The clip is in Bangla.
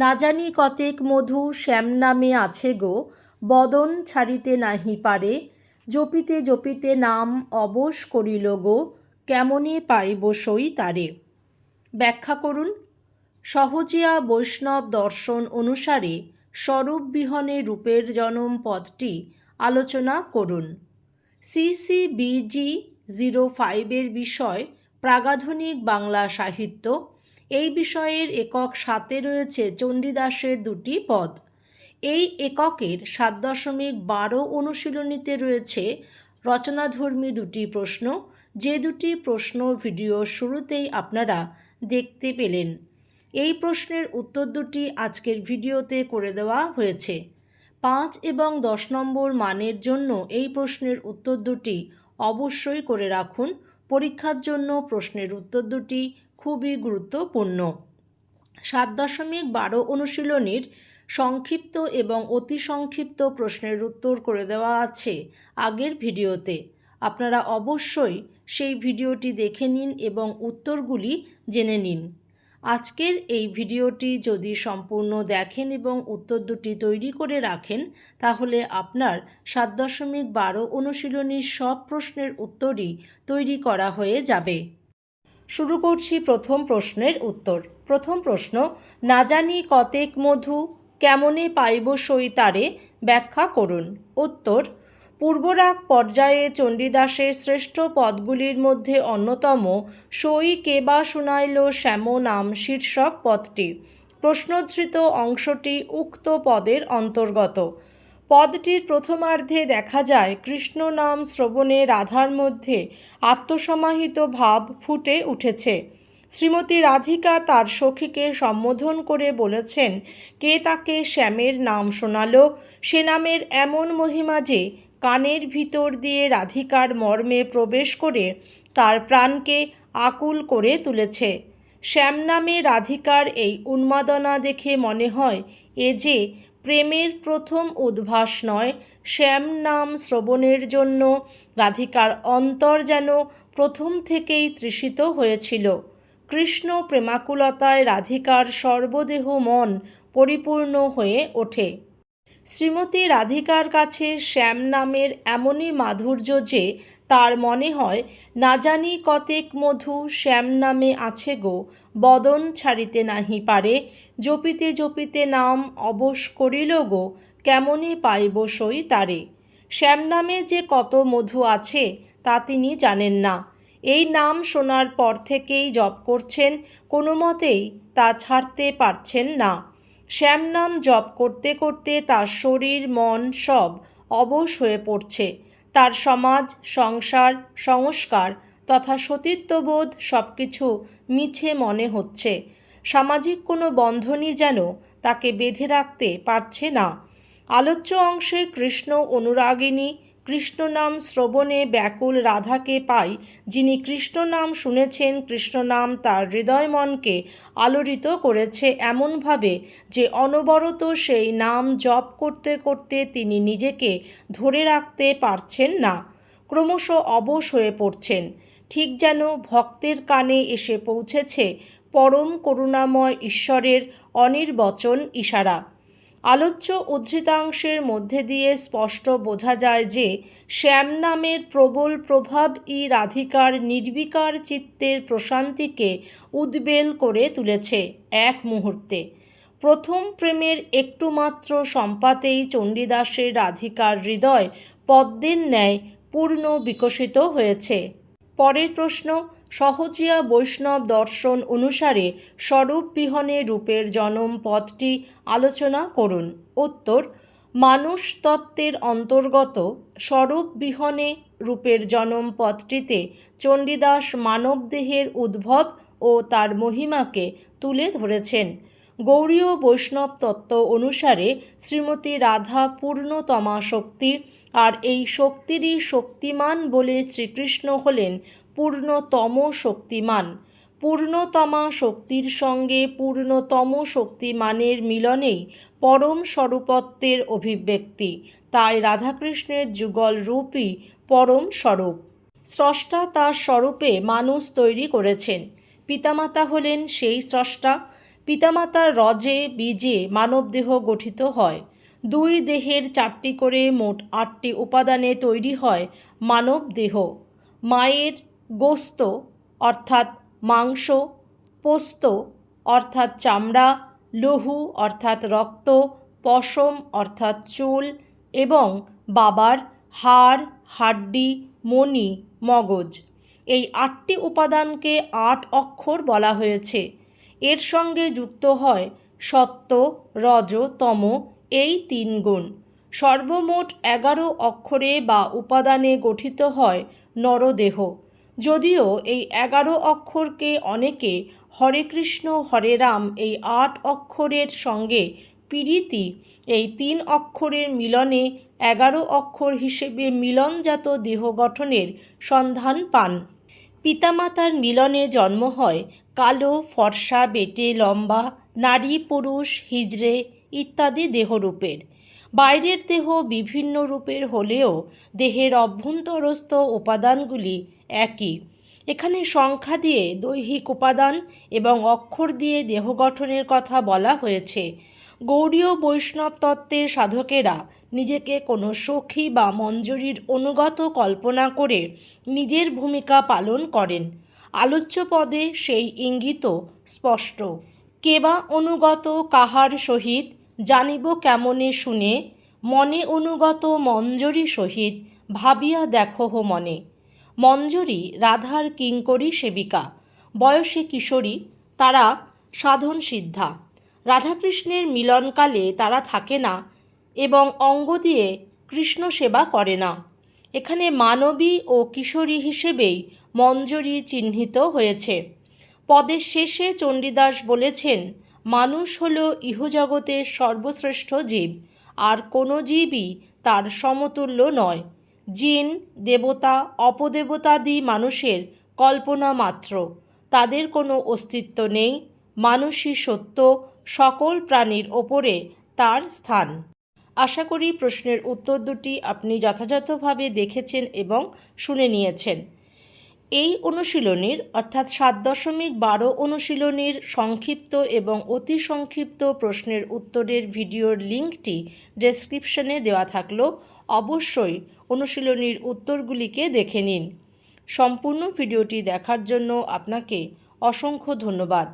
না জানি কতেক মধু শ্যাম নামে আছে গো, বদন ছাড়িতে নাহি পারে, জপিতে জপিতে নাম অবশ করিল গো, কেমনে পাইব সই তারে? ব্যাখ্যা করুন। সহজিয়া বৈষ্ণব দর্শন অনুসারে স্বরূপ বিহনে রূপের জনম পদটি আলোচনা করুন। সিসিবিজি জিরো ফাইভের বিষয় প্রাগাধুনিক বাংলা সাহিত্য এই বিষয়ের একক সাতে রয়েছে চণ্ডীদাসের দুটি পদ। এই এককের সাত দশমিক বারো অনুশীলনীতে রয়েছে রচনাধর্মী দুটি প্রশ্ন। যে দুটি প্রশ্ন ভিডিওর শুরুতেই আপনারা দেখতে পেলেন। এই প্রশ্নের উত্তর দুটি আজকের ভিডিওতে করে দেওয়া হয়েছে। পাঁচ এবং দশ নম্বর মানের জন্য এই প্রশ্নের উত্তর দুটি অবশ্যই করে রাখুন। পরীক্ষার জন্য প্রশ্নের উত্তর দুটি খুবই গুরুত্বপূর্ণ। সাত দশমিক বারো অনুশীলনীর সংক্ষিপ্ত এবং অতি সংক্ষিপ্ত প্রশ্নের উত্তর করে দেওয়া আছে আগের ভিডিওতে। আপনারা অবশ্যই সেই ভিডিওটি দেখে নিন এবং উত্তরগুলি জেনে নিন। আজকের এই ভিডিওটি যদি সম্পূর্ণ দেখেন এবং উত্তর দুটি তৈরি করে রাখেন, তাহলে আপনার সাত দশমিক বারো অনুশীলনীর সব প্রশ্নের উত্তরই তৈরি করা হয়ে যাবে। শুরু করছি প্রথম প্রশ্নের উত্তর। প্রথম প্রশ্ন, না জানি কতেক মধু, কেমনে পাইব সই তারে ব্যাখ্যা করুন। উত্তর, পূর্বরাগ পর্যায়ে চণ্ডীদাসের শ্রেষ্ঠ পদগুলির মধ্যে অন্যতম সই কে বা শুনাইল শ্যাম নাম শীর্ষক পদটি। প্রশ্নোদ্ধৃত অংশটি উক্ত পদের অন্তর্গত। পদটির প্রথমার্ধে দেখা যায় কৃষ্ণ নাম শ্রবণে রাধার মধ্যে আত্মসমাহিত ভাব ফুটে উঠেছে। শ্রীমতী রাধিকা তার সখীকে সম্বোধন করে বলেছেন, কে তাকে শ্যামের নাম শোনালো? সে নামের এমন মহিমা যে কানের ভিতর দিয়ে রাধিকার মর্মে প্রবেশ করে তার প্রাণকে আকুল করে তুলেছে। শ্যাম নামে রাধিকার এই উন্মাদনা দেখে মনে হয়, এ যে প্রেমের প্রথম উদ্ভাস নয়, শ্যাম নাম শ্রবণের জন্য রাধিকার অন্তর যেন প্রথম থেকেই তৃষিত হয়েছিল। কৃষ্ণ প্রেমাকুলতায় রাধিকার সর্বদেহ মন পরিপূর্ণ হয়ে ওঠে। শ্রীমতী রাধিকার কাছে শ্যাম নামের এমনই মাধুর্য যে তার মনে হয়, না জানি কতেক মধু শ্যাম নামে আছে গো, বদন ছাড়িতে নাহি পারে, জপিতে জপিতে নাম অবশ করিল গো, কেমনে পাইব সই তারে? শ্যাম নামে যে কত মধু আছে, তা তিনি জানেন না। এই নাম শোনার পর থেকেই জপ করছেন কোনো মতেই তা ছাড়তে পারছেন না। শ্যাম নাম জপ করতে করতে তার শরীর, মন সব অবশ হয়ে পড়ছে। তার সমাজ, সংসার, সংস্কার তথা সতীত্ববোধ সব কিছু মিছে মনে হচ্ছে। সামাজিক কোনো বন্ধনই যেন তাকে বেঁধে রাখতে পারছে না। আলোচ্য অংশে কৃষ্ণ অনুরাগিনী কৃষ্ণ নাম শ্রবণে ব্যাকুল রাধাকে পাই, যিনি কৃষ্ণনাম শুনেছেন কৃষ্ণনাম তার হৃদয় মনকে আলোড়িত করেছে এমনভাবে যে অনবরত সেই নাম জপ করতে করতে তিনি নিজেকে ধরে রাখতে পারছেন না, ক্রমশ অবশ হয়ে পড়ছেন। ঠিক যেন ভক্তের কানে এসে পৌঁছেছে, পরম করুণাময় ঈশ্বরের অনির্বচন ইশারা। আলোচ্য উদ্ধৃতাংশের মধ্যে দিয়ে স্পষ্ট বোঝা যায় যে শ্যাম নামের প্রবল প্রভাব ই রাধিকার নির্বিকার চিত্তের প্রশান্তিকে উদ্বেল করে তুলেছে এক মুহূর্তে। প্রথম প্রেমের একটুমাত্র সম্পাতেই চণ্ডীদাসের রাধিকার হৃদয় পদ্মের ন্যায় পূর্ণ বিকশিত হয়েছে। পরের প্রশ্ন সহজিয়া বৈষ্ণব দর্শন অনুসারে স্বরূপ বিহনে রূপের জনম পথটি আলোচনা করুন। উত্তর, মানুষ তত্ত্বের অন্তর্গত স্বরূপ বিহনে রূপের জনম পথটিতে চণ্ডীদাস মানবদেহের উদ্ভব ও তার মহিমাকে তুলে ধরেছেন। গৌরীয় বৈষ্ণব তত্ত্ব অনুসারে শ্রীমতী রাধা পূর্ণতমা শক্তি আর এই শক্তিরই শক্তিমান বলে শ্রীকৃষ্ণ হলেন পূর্ণতম শক্তিমান। পূর্ণতমা শক্তির সঙ্গে পূর্ণতম শক্তিমানের মিলনেই পরম স্বরূপত্বের অভিব্যক্তি। তাই রাধাকৃষ্ণের যুগল রূপই পরম স্বরূপ। স্রষ্টা তার স্বরূপে মানুষ তৈরি করেছেন। পিতামাতা হলেন সেই স্রষ্টা। পিতামাতার রজে বীজে মানবদেহ গঠিত হয়। দুই দেহের চারটি করে মোট আটটি উপাদানে তৈরি হয় মানব দেহ মায়ের গোস্ত, অর্থাৎ মাংস, পোস্ত, অর্থাৎ চামড়া, লহু, অর্থাৎ রক্ত, পশম, অর্থাৎ চুল এবং বাবার হাড়, হাড্ডি, মণি, মগজ। এই আটটি উপাদানকে আট অক্ষর বলা হয়েছে। এর সঙ্গে যুক্ত হয় সত্য, রজ, তম, এই তিন গুণ। সর্বমোট এগারো অক্ষরে বা উপাদানে গঠিত হয় নরদেহ। যদিও এই এগারো অক্ষরকে অনেকে হরে কৃষ্ণ, হরে রাম এই আট অক্ষরের সঙ্গে পিরিতি এই তিন অক্ষরের মিলনে এগারো অক্ষর হিসেবে মিলনজাত দেহ গঠনের সন্ধান পান। পিতামাতার মিলনে জন্ম হয় কালো, ফর্সা, বেটে, লম্বা, নারী, পুরুষ, হিজড়ে ইত্যাদি দেহরূপের। বাইরের দেহ বিভিন্ন রূপের হলেও দেহের অভ্যন্তরস্থ উপাদানগুলি একই। এখানে সংখ্যা দিয়ে দৈহিক উপাদান এবং অক্ষর দিয়ে দেহ গঠনের কথা বলা হয়েছে। গৌড়ীয় বৈষ্ণব তত্ত্বের সাধকেরা নিজেকে কোনো সখী বা মঞ্জুরির অনুগত কল্পনা করে নিজের ভূমিকা পালন করেন। আলোচ্য পদে সেই ইঙ্গিত স্পষ্ট। কেবা অনুগত কাহার সহিত জানিব কেমনে শুনে, মনে অনুগত মঞ্জরি সহিত ভাবিয়া দেখো হো মনে। মঞ্জরি রাধার কিঙ্করী সেবিকা, বয়সে কিশোরী, তারা সাধন সিদ্ধা রাধাকৃষ্ণের মিলনকালে তারা থাকে না এবং অঙ্গ দিয়ে কৃষ্ণ সেবা করে না। এখানে মানবী ও কিশোরী হিসেবেই মঞ্জরি চিহ্নিত হয়েছে। পদের শেষে চণ্ডীদাস বলেছেন মানুষ হল ইহজগতের সর্বশ্রেষ্ঠ জীব, আর কোনো জীবই তার সমতুল্য নয়। জিন, দেবতা, অপদেবতাদি মানুষের কল্পনা মাত্র। তাদের কোনো অস্তিত্ব নেই, মানুষই সত্য, সকল প্রাণীর ওপরে তার স্থান। আশা করি প্রশ্নের উত্তর দুটি আপনি যথাযথভাবে দেখেছেন এবং শুনে নিয়েছেন। এই অনুশীলনীর, অর্থাৎ সাত দশমিক বারো অনুশীলনীর সংক্ষিপ্ত এবং অতি সংক্ষিপ্ত প্রশ্নের উত্তরের ভিডিওর লিঙ্কটি ডেসক্রিপশনে দেওয়া থাকল। অবশ্যই অনুশীলনীর উত্তরগুলিকে দেখে নিন। সম্পূর্ণ ভিডিওটি দেখার জন্য আপনাকে অসংখ্য ধন্যবাদ।